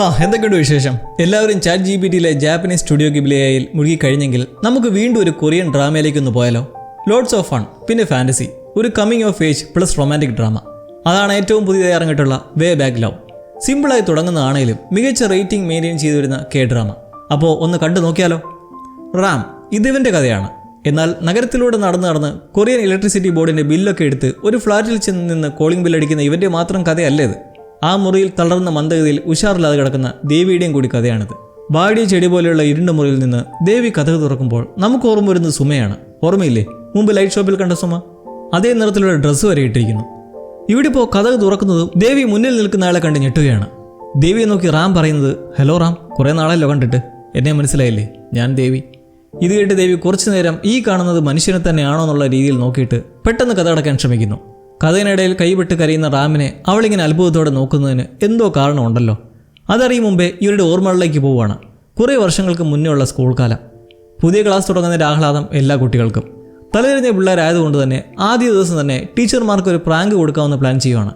ആ എന്തൊക്കെയുണ്ട് വിശേഷം? എല്ലാവരും ചാറ്റ് ജി ബി ടിയിലെ ജാപ്പനീസ് സ്റ്റുഡിയോ ഗിബിലയിൽ മുഴുകി കഴിഞ്ഞെങ്കിൽ നമുക്ക് വീണ്ടും ഒരു കൊറിയൻ ഡ്രാമയിലേക്ക് ഒന്ന് പോയാലോ? ലോഡ്സ് ഓഫ് ഫൺ പിന്നെ ഫാന്റസി ഒരു coming of age plus romantic drama അതാണ് ഏറ്റവും പുതിയതായി ഇറങ്ങിയിട്ടുള്ള വേ ബാക്ക് ലവ് സിമ്പിളായി തുടങ്ങുന്നതാണെങ്കിലും മികച്ച റേറ്റിംഗ് മെയിന്റെയിൻ ചെയ്തു വരുന്ന കെ ഡ്രാമ അപ്പോൾ ഒന്ന് കണ്ടു നോക്കിയാലോ? റാം ഇതിവന്റെ കഥയാണ്. എന്നാൽ നഗരത്തിലൂടെ നടന്ന് നടന്ന് കൊറിയൻ ഇലക്ട്രിസിറ്റി ബോർഡിന്റെ ബില്ലൊക്കെ എടുത്ത് ഒരു ഫ്ലാറ്റിൽ ചെന്ന് നിന്ന് കോളിംഗ് ബില്ലടിക്കുന്ന ഇവന്റെ മാത്രം കഥയല്ല ഇത്. ആ മുറിയിൽ തളർന്ന മന്ദഗതിയിൽ ഉഷാറില്ലാതെ കിടക്കുന്ന ദേവിയുടെയും കൂടി കഥയാണിത്. വാടിയ ചെടി പോലെയുള്ള ഇരുണ്ട മുറിയിൽ നിന്ന് ദേവി കഥ തുറക്കുമ്പോൾ നമുക്ക് ഓർമ്മ വരുന്നത് സുമയാണ്. ഓർമ്മയില്ലേ? മുമ്പ് ലൈറ്റ് ഷോപ്പിൽ കണ്ട സുമ? അതേ നിറത്തിലുള്ള ഡ്രസ്സ് വരെ ഇട്ടിരിക്കുന്നു. ഇവിടെ ഇപ്പോൾ കഥ തുറക്കുന്നതും ദേവി മുന്നിൽ നിൽക്കുന്ന ആളെ കണ്ട് ഞെട്ടുകയാണ്. ദേവിയെ നോക്കി റാം പറയുന്നത് ഹലോ റാം കുറേ നാളല്ലോ കണ്ടിട്ട്. എന്നെ മനസ്സിലായില്ലേ? ഞാൻ ദേവി. ഇത് കേട്ട് ദേവി കുറച്ചു നേരം ഈ കാണുന്നത് മനുഷ്യനെ തന്നെയാണോ എന്നുള്ള രീതിയിൽ നോക്കിയിട്ട് പെട്ടെന്ന് കഥ അടക്കാൻ ശ്രമിക്കുന്നു. കഥയിനിടയിൽ കൈവിട്ട് കരയുന്ന റാമിനെ അവളിങ്ങനെ അത്ഭുതത്തോടെ നോക്കുന്നതിന് എന്തോ കാരണമുണ്ടല്ലോ. അതറിയും മുമ്പേ ഇവരുടെ ഓർമ്മകളിലേക്ക് പോവുകയാണ്. കുറേ വർഷങ്ങൾക്ക് മുന്നേ ഉള്ള സ്കൂൾ കാലം. പുതിയ ക്ലാസ് തുടങ്ങുന്നതിന്റെ ആഹ്ലാദം എല്ലാ കുട്ടികൾക്കും. തലതിരിഞ്ഞ പിള്ളേരായതുകൊണ്ട് തന്നെ ആദ്യ ദിവസം തന്നെ ടീച്ചർമാർക്ക് ഒരു പ്രാങ്ക് കൊടുക്കാമെന്ന് പ്ലാൻ ചെയ്യുകയാണ്.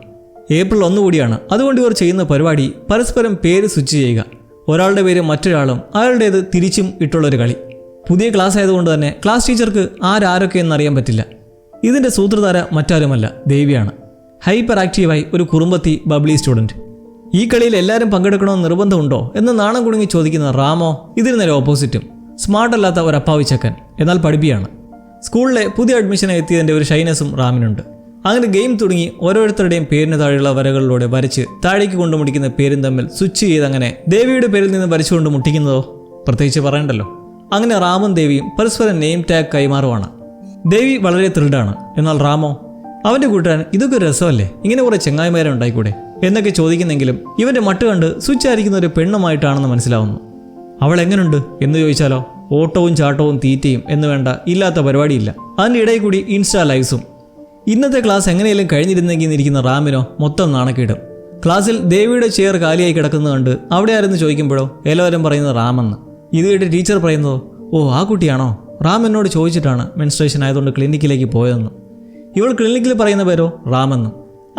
ഏപ്രിൽ ഒന്ന് കൂടിയാണ്. അതുകൊണ്ട് ഇവർ ചെയ്യുന്ന പരിപാടി പരസ്പരം പേര് സ്വിച്ച് ചെയ്യുക. ഒരാളുടെ പേര് മറ്റൊരാളും അയാളുടേത് തിരിച്ചും ഇട്ടുള്ളൊരു കളി. പുതിയ ക്ലാസ് ആയതുകൊണ്ട് തന്നെ ക്ലാസ് ടീച്ചർക്ക് ആരാരൊക്കെ എന്നറിയാൻ പറ്റില്ല. ഇതിന്റെ സൂത്രധാര മറ്റാരുമല്ല ദേവിയാണ്. ഹൈപ്പർ ആക്റ്റീവായി ഒരു കുറുമ്പത്തി ബബ്ലി സ്റ്റുഡന്റ് ഈ കളിയിൽ എല്ലാവരും പങ്കെടുക്കണമെന്ന് നിർബന്ധമുണ്ടോ എന്ന് നാണം കുടുങ്ങി ചോദിക്കുന്ന റാമോ ഇതിന് നേരെ ഓപ്പോസിറ്റും സ്മാർട്ട് അല്ലാത്ത ഒരു അപ്പാവി ചക്കൻ എന്നാൽ പഠിപ്പിയാണ്. സ്കൂളിലെ പുതിയ അഡ്മിഷൻ എത്തിയതിന്റെ ഒരു ഷൈനസും റാമിനുണ്ട്. അങ്ങനെ ഗെയിം തുടങ്ങി ഓരോരുത്തരുടെയും പേരിന് താഴെയുള്ള വരകളിലൂടെ വരച്ച് താഴേക്ക് കൊണ്ട് മുടിക്കുന്ന പേരും തമ്മിൽ സ്വിച്ച് ചെയ്ത് അങ്ങനെ ദേവിയുടെ പേരിൽ നിന്ന് വരച്ചുകൊണ്ട് മുട്ടിക്കുന്നതോ? പ്രത്യേകിച്ച് പറയണ്ടല്ലോ. അങ്ങനെ റാമും ദേവിയും പരസ്പരം നെയിം ടാഗ് കൈമാറുവാണ്. ദേവി വളരെ ത്രിൽഡാണ്. എന്നാൽ റാമോ അവന്റെ കൂട്ടുകാരൻ ഇതൊക്കെ ഒരു രസമല്ലേ? ഇങ്ങനെ കുറെ ചെങ്ങായിമാരെ ഉണ്ടായിക്കൂടെ? എന്നൊക്കെ ചോദിക്കുന്നെങ്കിലും ഇവന്റെ മട്ട് കണ്ട് സ്വിച്ച് ആയിരിക്കുന്ന ഒരു പെണ്ണുമായിട്ടാണെന്ന് മനസ്സിലാവുന്നു. അവൾ എങ്ങനെയുണ്ട് എന്ന് ചോദിച്ചാലോ ഓട്ടവും ചാട്ടവും തീറ്റയും എന്ന് വേണ്ട ഇല്ലാത്ത പരിപാടിയില്ല. അതിന്റെ ഇടയിൽ കൂടി ഇൻസ്റ്റാ ലൈവ്സും. ഇന്നത്തെ ക്ലാസ് എങ്ങനെയെങ്കിലും കഴിഞ്ഞിരുന്നെങ്കിൽ നിന്നിരിക്കുന്ന റാമിനോ മൊത്തം നാണക്കേടും. ക്ലാസ്സിൽ ദേവിയുടെ ചെയർ കാലിയായി കിടക്കുന്നത് കണ്ട് അവിടെ ആരെന്ന് ചോദിക്കുമ്പോഴോ എല്ലാവരും പറയുന്നത് റാമെന്ന്. ഇത് കേട്ട് ടീച്ചർ പറയുന്നതോ ഓ ആ കുട്ടിയാണോ? റാം എന്നോട് ചോദിച്ചിട്ടാണ് മെൻസ്ട്രേഷൻ ആയതുകൊണ്ട് ക്ലിനിക്കിലേക്ക് പോയതെന്ന്. ഇവൾ ക്ലിനിക്കിൽ പറയുന്ന പേരോ? റാമെന്ന്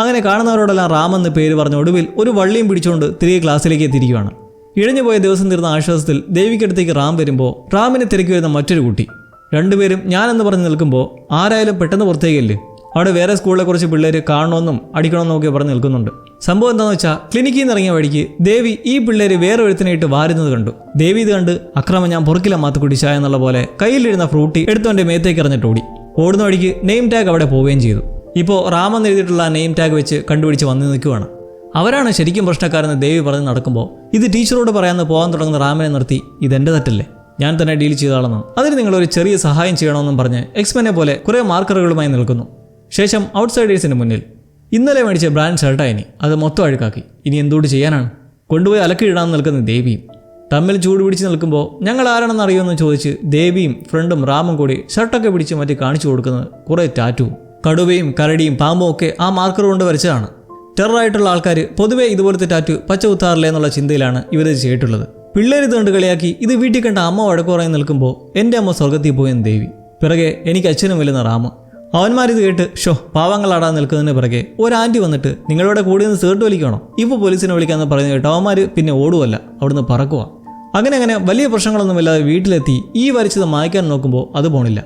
അങ്ങനെ കാണുന്നവരോടെല്ലാം റാമെന്ന് പേര് പറഞ്ഞ ഒടുവിൽ ഒരു വള്ളിയും പിടിച്ചുകൊണ്ട് തിരികെ ക്ലാസ്സിലേക്ക് എത്തിയിരിക്കുകയാണ്. ഇഴഞ്ഞു പോയ ദിവസം തീർന്ന ആശ്വാസത്തിൽ ദേവിക്കടുത്തേക്ക് റാം വരുമ്പോൾ റാമിനെ തിരക്കി വരുന്ന മറ്റൊരു കുട്ടി. രണ്ടുപേരും ഞാനെന്ന് പറഞ്ഞ് നിൽക്കുമ്പോൾ ആരായാലും പെട്ടെന്ന് പുറത്തേക്കല്ലേ? അവിടെ വേറെ സ്കൂളിലെ കുറച്ച് പിള്ളേർ കാണണമെന്നും അടിക്കണമെന്നും ഒക്കെ പറഞ്ഞ് നിൽക്കുന്നുണ്ട്. സംഭവം എന്താണെന്ന് വെച്ചാൽ ക്ലിനിക്കിൽ നിന്ന് ഇറങ്ങിയ വഴിക്ക് ദേവി ഈ പിള്ളേര് വേറെ ഒരുത്തിനായിട്ട് വാരുന്നത് കണ്ടു. ദേവി ഇത് കണ്ട് അക്രമം ഞാൻ പൊറുക്കില്ല മാത്ത് കുടിച്ച എന്നുള്ള പോലെ കയ്യിലിരുന്ന ഫ്രൂട്ടി എടുത്തവന്റെ മേത്തേക്ക് എറിഞ്ഞിട്ട് ഓടി. ഓടുന്ന വഴിക്ക് നെയിം ടാഗ് അവിടെ പോവുകയും ചെയ്തു. ഇപ്പോൾ റാമെന്ന് എഴുതിയിട്ടുള്ള നെയിം ടാഗ് വെച്ച് കണ്ടുപിടിച്ച് വന്നു നിൽക്കുവാണ്. അവരാണ് ശരിക്കും പ്രശ്നക്കാരെന്ന് ദേവി പറഞ്ഞ് നടക്കുമ്പോൾ ഇത് ടീച്ചറോട് പറയാമെന്ന് പോകാൻ തുടങ്ങുന്ന റാമിനെ നിർത്തി ഇതെന്റെ തെറ്റല്ലേ? ഞാൻ തന്നെ ഡീൽ ചെയ്താളെന്നും അതിന് നിങ്ങളൊരു ചെറിയ സഹായം ചെയ്യണമെന്നും പറഞ്ഞ് എക്സ്മെനെ പോലെ കുറേ മാർക്കറുകളുമായി നിൽക്കുന്നു. ശേഷം ഔട്ട്സൈഡേഴ്സിന് മുന്നിൽ. ഇന്നലെ മേടിച്ച ബ്രാൻഡ് ഷർട്ടായി അത് മൊത്തം അഴുക്കാക്കി. ഇനി എന്തുകൊണ്ട് ചെയ്യാനാണ്? കൊണ്ടുപോയി അലക്കിയിടാൻ നിൽക്കുന്ന ദേവിയും തമ്മിൽ ചൂട് പിടിച്ച് നിൽക്കുമ്പോൾ ഞങ്ങൾ ആരാണെന്ന് അറിയുമെന്ന് ചോദിച്ച് ദേവിയും ഫ്രണ്ടും റാമും കൂടി ഷർട്ടൊക്കെ പിടിച്ച് മാറ്റി കാണിച്ചു കൊടുക്കുന്നത് കുറേ ടാറ്റുവും കടുവയും കരടിയും പാമ്പും ഒക്കെ ആ മാർക്കർ കൊണ്ട് വരച്ചതാണ്. ടെററായിട്ടുള്ള ആൾക്കാർ പൊതുവേ ഇതുപോലത്തെ ടാറ്റു പച്ച കുത്താറില്ല എന്നുള്ള ചിന്തയിലാണ് ഇവർ ചെയ്തിട്ടുള്ളത്. പിള്ളേർ ഇത് കണ്ട് കളിയാക്കി ഇത് വീട്ടിൽ കണ്ട അമ്മ വഴക്കുറങ്ങി നിൽക്കുമ്പോൾ എന്റെ അമ്മ സ്വർഗത്തിൽ പോയെന്ന് ദേവി. പിറകെ എനിക്ക് അച്ഛനും വലുന്ന റാമ്. അവന്മാരിത് കേട്ട് ഷോ പാവങ്ങളാടാൻ നിൽക്കുന്നതിന് പിറകെ ഒരു ആന്റി വന്നിട്ട് നിങ്ങളുടെ കൂടി നിന്ന് സേർട്ട് വലിക്കണോ ഇപ്പോൾ പോലീസിനെ വിളിക്കാമെന്ന് പറഞ്ഞു കേട്ടോ അവന്മാർ പിന്നെ ഓടുവല്ല അവിടുന്ന് പറക്കുക അങ്ങനെ അങ്ങനെ വലിയ പ്രശ്നങ്ങളൊന്നുമില്ലാതെ വീട്ടിലെത്തി ഈ വരച്ചത് മായ്ക്കാൻ നോക്കുമ്പോൾ അത് പോണില്ല.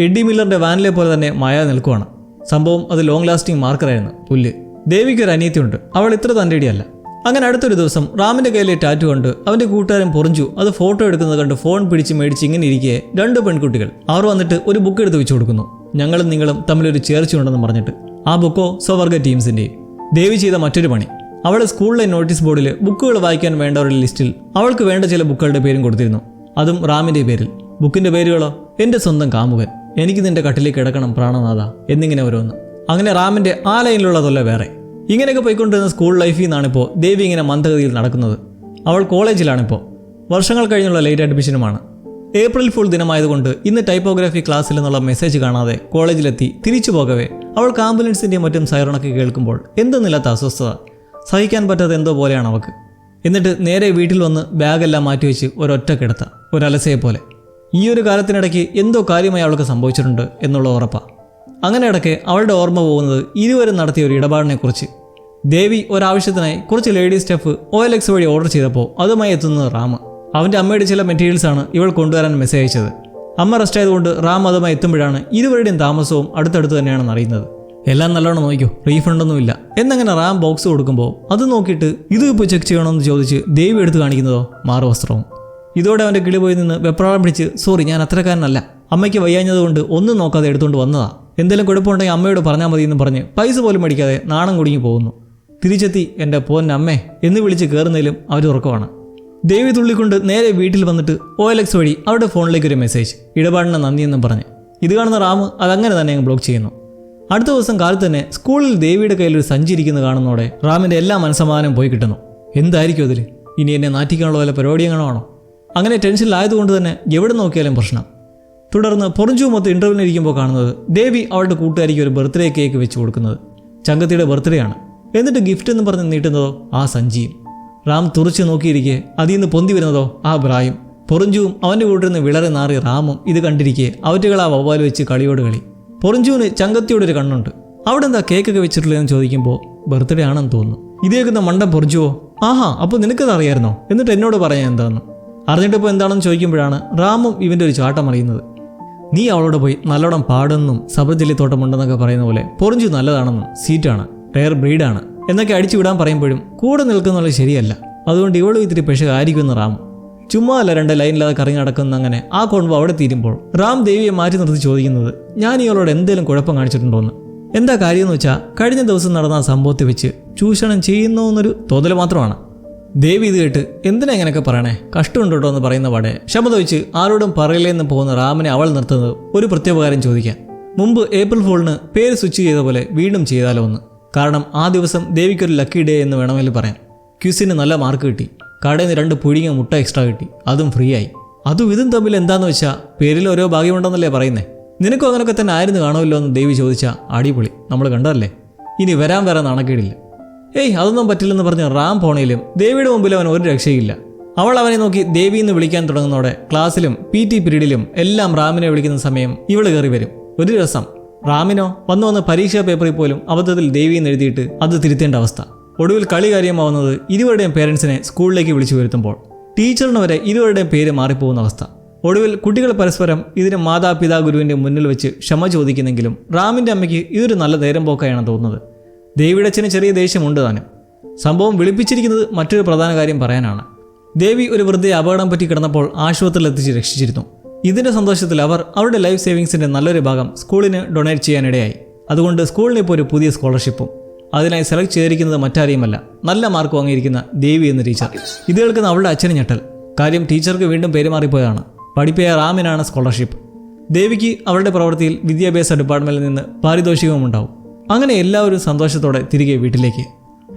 എഡ്ഡി മില്ലറിന്റെ വാനിലെ പോലെ തന്നെ മായ നിൽക്കുവാണ്. സംഭവം അത് ലോങ് ലാസ്റ്റിംഗ് മാർക്കറായിരുന്നു പുല്ല്. ദേവിക്ക് ഒരു അനിയത്തിയുണ്ട് അവൾ ഇത്ര തന്റെടിയല്ല. അങ്ങനെ അടുത്തൊരു ദിവസം റാമിന്റെ കയ്യിലെ ടാറ്റു കണ്ട് അവന്റെ കൂട്ടുകാരൻ പൊറിഞ്ചു അത് ഫോട്ടോ എടുക്കുന്നത് കണ്ട് ഫോൺ പിടിച്ച് മേടിച്ച് ഇങ്ങനെ ഇരിക്കെ രണ്ട് പെൺകുട്ടികൾ. അവർ വന്നിട്ട് ഒരു ബുക്ക് എടുത്ത് വെച്ചു കൊടുക്കുന്നു. ഞങ്ങളും നിങ്ങളും തമ്മിലൊരു ചേർച്ചയുണ്ടെന്ന് പറഞ്ഞിട്ട് ആ ബുക്കോ സ്വവർഗ ടീംസിന്റെയും ദേവി ചെയ്ത മറ്റൊരു പണി. അവൾ സ്കൂളിലെ നോട്ടീസ് ബോർഡിൽ ബുക്കുകൾ വായിക്കാൻ വേണ്ടവരുടെ ലിസ്റ്റിൽ അവൾക്ക് വേണ്ട ചില ബുക്കുകളുടെ പേരും കൊടുത്തിരുന്നു. അതും റാമിന്റെ പേരിൽ. ബുക്കിന്റെ പേരുകളോ? എന്റെ സ്വന്തം കാമുകൻ. എനിക്ക് നിന്റെ കട്ടിലേക്ക് കിടക്കണം പ്രാണനാഥ എന്നിങ്ങനെ ഓരോന്ന്. അങ്ങനെ റാമിന്റെ ആ ലൈനിലുള്ളതല്ല വേറെ. ഇങ്ങനെയൊക്കെ പോയിക്കൊണ്ടിരുന്ന സ്കൂൾ ലൈഫിൽ നിന്നാണിപ്പോൾ ദേവി ഇങ്ങനെ മന്ദഗതിയിൽ നടക്കുന്നത്. അവൾ കോളേജിലാണിപ്പോൾ വർഷങ്ങൾ കഴിഞ്ഞുള്ള ലേറ്റ് അഡ്മിഷനുമാണ്. ഏപ്രിൽ ഫുൾ ദിനമായതുകൊണ്ട് ഇന്ന് ടൈപ്പോഗ്രാഫി ക്ലാസ്സിൽ നിന്നുള്ള മെസ്സേജ് കാണാതെ കോളേജിലെത്തി തിരിച്ചു പോകവേ. അവൾക്ക് ആംബുലൻസിന്റെയും മറ്റും സൈറണൊക്കെ കേൾക്കുമ്പോൾ എന്തെന്നില്ലാത്ത അസ്വസ്ഥത. സഹിക്കാൻ പറ്റാതെ എന്തോ പോലെയാണ് അവൾക്ക് എന്നിട്ട് നേരെ വീട്ടിൽ വന്ന് ബാഗെല്ലാം മാറ്റിവെച്ച് ഒരൊറ്റ കിടത്ത ഒരലസയെ പോലെ. ഈ ഒരു കാലത്തിനിടയ്ക്ക് എന്തോ കാര്യമായി അവൾക്ക് സംഭവിച്ചിട്ടുണ്ട് എന്നുള്ള ഉറപ്പാ. അങ്ങനെ ഇടയ്ക്ക് അവളുടെ ഓർമ്മ പോകുന്നത് ഇരുവരും നടത്തിയ ഒരു ഇടപാടിനെക്കുറിച്ച്. ദേവി ഒരാവശ്യത്തിനായി കുറച്ച് ladies stuff O L X വഴി ഓർഡർ ചെയ്തപ്പോൾ അതുമായി എത്തുന്നത് റാം അവന്റെ അമ്മയുടെ ചില മെറ്റീരിയൽസാണ് ഇവൾ കൊണ്ടുവരാൻ മെസ്സേജ് അയച്ചത്. അമ്മ റെസ്റ്റ് ആയതുകൊണ്ട് റാം അതുമായി എത്തുമ്പോഴാണ് ഇരുവരുടെയും താമസവും അടുത്തടുത്ത് തന്നെയാണെന്ന് അറിയുന്നത്. എല്ലാം നല്ലോണം നോക്കിയോ റീഫണ്ടൊന്നുമില്ല എന്നങ്ങനെ റാം ബോക്സ് കൊടുക്കുമ്പോൾ അത് നോക്കിയിട്ട് ഇത് ഇപ്പോൾ ചെക്ക് ചെയ്യണമെന്ന് ചോദിച്ച് ദേവി എടുത്ത് കാണിക്കുന്നതോ? മാറുവസ്ത്രവും. ഇതോടെ അവന്റെ കിളി പോയി നിന്ന് വെപ്രാളം പിടിച്ച് സോറി ഞാൻ അത്രക്കാരനല്ല അമ്മയ്ക്ക് വയ്യാഞ്ഞതുകൊണ്ട് ഒന്നും നോക്കാതെ എടുത്തുകൊണ്ട് വന്നതാ. എന്തെങ്കിലും കുഴപ്പമുണ്ടെങ്കിൽ അമ്മയോട് പറഞ്ഞാൽ മതി എന്ന് പറഞ്ഞ് പൈസ പോലും മേടിക്കാതെ നാണം കുടുങ്ങി പോകുന്നു. തിരിച്ചെത്തി എന്റെ പോന്നമ്മേ എന്ന് വിളിച്ച് കയറുന്നതിലും അവർ ഉറക്കമാണ്. ദേവി തുള്ളിക്കൊണ്ട് നേരെ വീട്ടിൽ വന്നിട്ട് ഒ എൽ എക്സ് വഴി അവരുടെ ഫോണിലേക്ക് ഒരു മെസ്സേജ് ഇടപാടിന് നന്ദിയെന്നും പറഞ്ഞ്. ഇത് കാണുന്ന റാം അതങ്ങനെ തന്നെ അങ്ങ് ബ്ലോക്ക് ചെയ്യുന്നു. അടുത്ത ദിവസം കാലത്ത് തന്നെ സ്കൂളിൽ ദേവിയുടെ കയ്യിൽ ഒരു സഞ്ചി ഇരിക്കുന്നത് കാണുന്നതോടെ റാമിന്റെ എല്ലാ മനസ്സമാധാനം പോയി കിട്ടുന്നു. എന്തായിരിക്കും അതിൽ ഇനി എന്നെ നാറ്റിക്കാനുള്ള വല്ല പരിപാടിയങ്ങളോ ആണോ? അങ്ങനെ ടെൻഷനിലായതുകൊണ്ട് തന്നെ എവിടെ നോക്കിയാലും പ്രശ്നം. തുടർന്ന് പൊറഞ്ചു മൊത്തം ഇന്റർവ്യൂവിന് ഇരിക്കുമ്പോൾ കാണുന്നത് ദേവി അവളുടെ കൂട്ടുകാരിക്ക് ഒരു ബർത്ത്ഡേ കേക്ക് വെച്ച് കൊടുക്കുന്നത്. ചങ്കത്തിയുടെ ബർത്ത്ഡേ ആണ്. എന്നിട്ട് ഗിഫ്റ്റ് എന്ന് പറഞ്ഞ് നീട്ടുന്നതോ ആ സഞ്ചിയും. റാം തുറച്ചു നോക്കിയിരിക്കെ. അതിൽ നിന്ന് പൊന്തി വരുന്നതോ? ആ ബ്രായും പൊറിഞ്ചുവും അവന്റെ കൂട്ടിൽ നിന്ന് വിളറി നാറി റാമും ഇത് കണ്ടിരിക്കെ. അവറ്റുകളാ വവ്വാൽ വെച്ച് കളിയോട് കളി. പൊറിഞ്ചുവിന് ചങ്കത്തിയോട് ഒരു കണ്ണുണ്ട്. അവിടെ എന്താ കേക്കൊക്കെ വെച്ചിട്ടുള്ളതെന്ന് ചോദിക്കുമ്പോൾ ബർത്ത്ഡേ ആണെന്ന് തോന്നുന്നു. ഇതേക്കുന്ന മണ്ടം പൊറിഞ്ചുവോ? ആഹാ അപ്പോൾ നിനക്കത് അറിയായിരുന്നോ? എന്നിട്ട് എന്നോട് പറയാൻ എന്താണെന്ന് അറിഞ്ഞിട്ടിപ്പോൾ എന്താണെന്ന് ചോദിക്കുമ്പോഴാണ് റാമും ഇവന്റെ ഒരു ചാട്ടം അറിയുന്നത്. നീ അവളോട് പോയി നല്ലോണം പാടുന്നും സബർജലി തോട്ടമുണ്ടെന്നൊക്കെ പറയുന്ന പോലെ പൊറിഞ്ചു നല്ലതാണെന്നും സീറ്റാണ് റെയർ ബ്രീഡാണ് എന്നൊക്കെ അടിച്ചു വിടാൻ പറയുമ്പോഴും കൂടെ നിൽക്കുന്നുള്ളത് ശരിയല്ല. അതുകൊണ്ട് ഇവളും ഇത്തിരി പെശകായിരിക്കുമെന്ന് റാം. ചുമ്മാ അല്ല രണ്ട് ലൈനില്ലാതെ കറങ്ങി നടക്കുന്ന അങ്ങനെ ആ കോൺവോ അവിടെ തീരുമ്പോൾ റാം ദേവിയെ മാറ്റി നിർത്തി ചോദിക്കുന്നത് ഞാൻ ഇവളോട് എന്തെങ്കിലും കുഴപ്പം കാണിച്ചിട്ടുണ്ടോ എന്ന് എന്താ കാര്യമെന്ന് വെച്ചാൽ കഴിഞ്ഞ ദിവസം നടന്ന ആ സംഭവത്തെ വെച്ച് ചൂഷണം ചെയ്യുന്നു എന്നൊരു തോന്നൽ മാത്രമാണ്. ദേവി ഇത് കേട്ട് എന്തിനാ ഇങ്ങനെയൊക്കെ പറയണേ? കഷ്ടമുണ്ടോ എന്ന് പറയുന്ന പാടെ ക്ഷമത വെച്ച് ആരോടും പറയില്ലെന്ന് പോകുന്ന റാമിനെ അവൾ നിർത്തുന്നത് ഒരു പ്രത്യുപകാരം ചോദിക്കാൻ മുമ്പ് ഏപ്രിൽ ഫോളിന് പേര് സ്വിച്ച് ചെയ്ത പോലെ വീണ്ടും ചെയ്താലോ എന്ന്. കാരണം ആ ദിവസം ദേവിക്കൊരു ലക്കി ഡേ എന്ന് വേണമെങ്കിൽ പറയാം. ക്യൂസിന് നല്ല മാർക്ക് കിട്ടി. കടയിൽ നിന്ന് രണ്ട് പുഴുങ്ങിയ മുട്ട എക്സ്ട്രാ കിട്ടി. അതും ഫ്രീ ആയി. അതും ഇതും തമ്മിൽ എന്താന്ന് വെച്ചാൽ പേരിൽ ഓരോ ഭാഗ്യമുണ്ടെന്നല്ലേ പറയുന്നേ? നിനക്കും അങ്ങനെയൊക്കെ തന്നെ ആയിരുന്നു കാണുമല്ലോ എന്ന് ദേവി ചോദിച്ചാൽ അടിപൊളി. നമ്മൾ കണ്ടതല്ലേ? ഇനി വരാൻ വരെ നാണക്കേടില്ല. ഏയ് അതൊന്നും പറ്റില്ലെന്ന് പറഞ്ഞ് റാം പോണയിലും ദേവിയുടെ മുമ്പിൽ അവൻ ഒരു രക്ഷയില്ല. അവൾ അവനെ നോക്കി ദേവി എന്ന് വിളിക്കാൻ തുടങ്ങുന്നതോടെ ക്ലാസ്സിലും പി ടി പീരീഡിലും എല്ലാം റാമിനെ വിളിക്കുന്ന സമയം ഇവൾ കയറി വരും. ഒരു രസം റാമിനോ വന്നു വന്ന് പരീക്ഷാ പേപ്പറിൽ പോലും അബദ്ധത്തിൽ ദേവി എന്ന് എഴുതിയിട്ട് അത് തിരുത്തേണ്ട അവസ്ഥ. ഒടുവിൽ കളി കാര്യമാവുന്നത് ഇരുവരുടെയും പേരൻസിനെ സ്കൂളിലേക്ക് വിളിച്ചു വരുത്തുമ്പോൾ ടീച്ചറിന് വരെ ഇരുവരുടെയും പേര് മാറിപ്പോകുന്ന അവസ്ഥ. ഒടുവിൽ കുട്ടികൾ പരസ്പരം ഇതിന് മാതാപിതാ ഗുരുവിന്റെ മുന്നിൽ വെച്ച് ക്ഷമ ചോദിക്കുന്നെങ്കിലും റാമിന്റെ അമ്മയ്ക്ക് ഇതൊരു നല്ല നേരം പോക്കായാണ് തോന്നുന്നത്. ദേവിയുടെ അച്ഛന് ചെറിയ ദേഷ്യമുണ്ട് താനും. സംഭവം വിളിപ്പിച്ചിരിക്കുന്നത് മറ്റൊരു പ്രധാന കാര്യം പറയാനാണ്. ദേവി ഒരു വൃദ്ധയെ അപകടം പറ്റി കിടന്നപ്പോൾ ആശുപത്രിയിൽ എത്തിച്ച് രക്ഷിച്ചിരുന്നു. ഇതിന്റെ സന്തോഷത്തിൽ അവർ അവരുടെ ലൈഫ് സേവിങ്സിന്റെ നല്ലൊരു ഭാഗം സ്കൂളിന് ഡൊണേറ്റ് ചെയ്യാനിടയായി. അതുകൊണ്ട് സ്കൂളിന് ഇപ്പോൾ ഒരു പുതിയ സ്കോളർഷിപ്പും അതിനായി സെലക്ട് ചെയ്തിരിക്കുന്നത് മറ്റാരെയുമല്ല നല്ല മാർക്ക് വാങ്ങിയിരിക്കുന്ന ദേവി എന്ന ടീച്ചർ ഇത് കേൾക്കുന്ന അവളുടെ അച്ഛന് ഞെട്ടൽ. കാര്യം ടീച്ചർക്ക് വീണ്ടും പെരുമാറിപ്പോയതാണ്. പഠിപ്പിയ റാമിനാണ് സ്കോളർഷിപ്പ് ദേവിക്ക് അവളുടെ പ്രവൃത്തിയിൽ വിദ്യാഭ്യാസ ഡിപ്പാർട്ട്മെന്റിൽ നിന്ന് പാരിതോഷികവും ഉണ്ടാവും അങ്ങനെ എല്ലാവരും സന്തോഷത്തോടെ തിരികെ വീട്ടിലേക്ക്.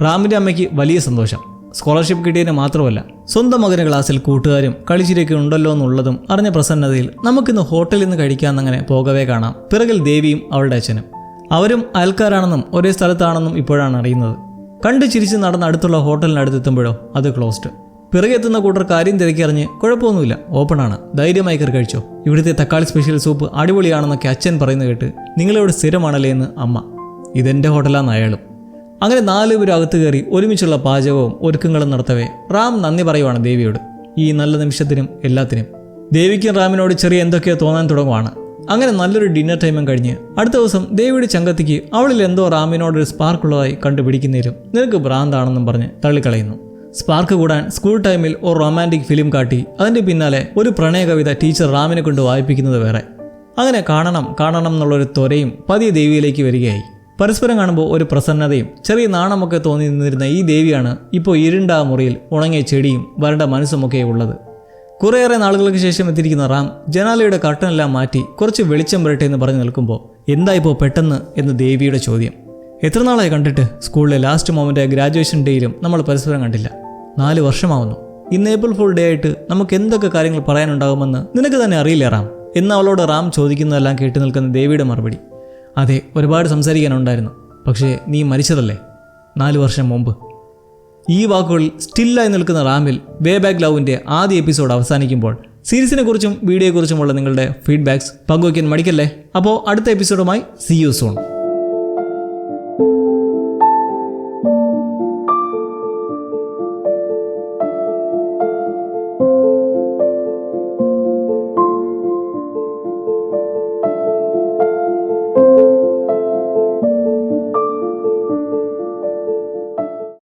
റാമിന്റെ അമ്മയ്ക്ക് വലിയ സന്തോഷം. സ്കോളർഷിപ്പ് കിട്ടിയതിന് മാത്രമല്ല സ്വന്തം മകന് ക്ലാസ്സിൽ കൂട്ടുകാരും കളിച്ചിരൊക്കെ ഉണ്ടല്ലോ എന്നുള്ളതും അറിഞ്ഞ പ്രസന്നതയിൽ നമുക്കിന്ന് ഹോട്ടലിൽ നിന്ന് കഴിക്കാമെന്നങ്ങനെ പോകവേ കാണാം. പിറകിൽ ദേവിയും അവളുടെ അച്ഛനും. അവരും അയൽക്കാരാണെന്നും ഒരേ സ്ഥലത്താണെന്നും ഇപ്പോഴാണ് അറിയുന്നത്. കണ്ടു ചിരിച്ച് നടന്ന് അടുത്തുള്ള ഹോട്ടലിനടുത്തെത്തുമ്പോഴോ അത് ക്ലോസ്ഡ്. പിറകെത്തുന്ന കൂട്ടർ കാര്യം തിരക്കിയറിഞ്ഞ് കുഴപ്പമൊന്നുമില്ല ഓപ്പണാണ് ധൈര്യമായി കയറി കഴിച്ചോ. ഇവിടുത്തെ തക്കാളി സ്പെഷ്യൽ സൂപ്പ് അടിപൊളിയാണെന്നൊക്കെ അച്ഛൻ പറയുന്നത് കേട്ട് നിങ്ങളിവിടെ സ്ഥിരമാണല്ലേ എന്ന് അമ്മ ഇതെന്റെ ഹോട്ടലാന്ന് അയാളും. അങ്ങനെ നാല് പേരും അകത്ത് കയറി ഒരുമിച്ചുള്ള പാചകവും ഒരുക്കങ്ങളും നടത്തവേ. റാം നന്ദി പറയുവാണ് ദേവിയോട്. ഈ നല്ല നിമിഷത്തിനും എല്ലാത്തിനും. ദേവിക്കും റാമിനോട് ചെറിയ എന്തൊക്കെയോ തോന്നാൻ തുടങ്ങുവാണ്. അങ്ങനെ നല്ലൊരു ഡിന്നർ ടൈമും കഴിഞ്ഞ് അടുത്ത ദിവസം ദേവിയുടെ ചങ്കത്തിക്ക് അവളിൽ എന്തോ റാമിനോട് ഒരു സ്പാർക്ക് ഉള്ളതായി കണ്ടുപിടിക്കുന്നേരും നിനക്ക് ഭ്രാന്താണെന്നും പറഞ്ഞ് തള്ളിക്കളയുന്നു. സ്പാർക്ക് കൂടാൻ സ്കൂൾ ടൈമിൽ ഒരു റൊമാന്റിക് ഫിലിം കാട്ടി അതിന്റെ പിന്നാലെ ഒരു പ്രണയ കവിത ടീച്ചർ റാമിനെ കൊണ്ട് വായിപ്പിക്കുന്നത് വേറെ. അങ്ങനെ കാണണം കാണണം എന്നുള്ളൊരു ത്വരയും പതിയെ ദേവിയിലേക്ക് വരികയായി. പരസ്പരം കാണുമ്പോൾ ഒരു പ്രസന്നതയും ചെറിയ നാണമൊക്കെ തോന്നി നിന്നിരുന്ന ഈ ദേവിയാണ് ഇപ്പോൾ ഇരുണ്ട മുറിയിൽ ഉണങ്ങിയ ചെടിയും വരണ്ട മനസ്സുമൊക്കെ ഉള്ളത്. കുറേയേറെ നാളുകൾക്ക് ശേഷം എത്തിയിരിക്കുന്ന റാം ജനാലയുടെ കർട്ടനെല്ലാം മാറ്റി കുറച്ച് വെളിച്ചം വരട്ടെ എന്ന് പറഞ്ഞു നിൽക്കുമ്പോൾ എന്താ ഇപ്പോൾ പെട്ടെന്ന് എന്ന് ദേവിയുടെ ചോദ്യം. എത്ര നാളായി കണ്ടിട്ട് സ്കൂളിലെ ലാസ്റ്റ് മൊമെന്റ് ഗ്രാജുവേഷൻ ഡേയിലും നമ്മൾ പരസ്പരം കണ്ടില്ല. നാല് വർഷമാവുന്നു. ഇന്ന് ഏപ്രിൽ ഫുൾ ഡേ ആയിട്ട് നമുക്ക് എന്തൊക്കെ കാര്യങ്ങൾ പറയാനുണ്ടാകുമെന്ന് നിനക്ക് തന്നെ അറിയില്ല റാം? എന്ന് അവളോട് റാം ചോദിക്കുന്നതെല്ലാം കേട്ടു നിൽക്കുന്ന ദേവിയുടെ മറുപടി. അതെ ഒരുപാട് സംസാരിക്കാനുണ്ടായിരുന്നു. പക്ഷേ നീ മരിച്ചതല്ലേ? നാല് വർഷം മുമ്പ്. ഈ വാക്കുകളിൽ സ്റ്റില്ലായി നിൽക്കുന്ന റാമിൽ വേ ബാക്ക് ലവിന്റെ ആദ്യ എപ്പിസോഡ് അവസാനിക്കുമ്പോൾ സീരീസിനെ കുറിച്ചും വീഡിയോയെക്കുറിച്ചുമുള്ള നിങ്ങളുടെ ഫീഡ്ബാക്സ് പങ്കുവയ്ക്കാൻ മടിക്കല്ലേ? അപ്പോൾ അടുത്ത എപ്പിസോഡുമായി സി യു സോൺ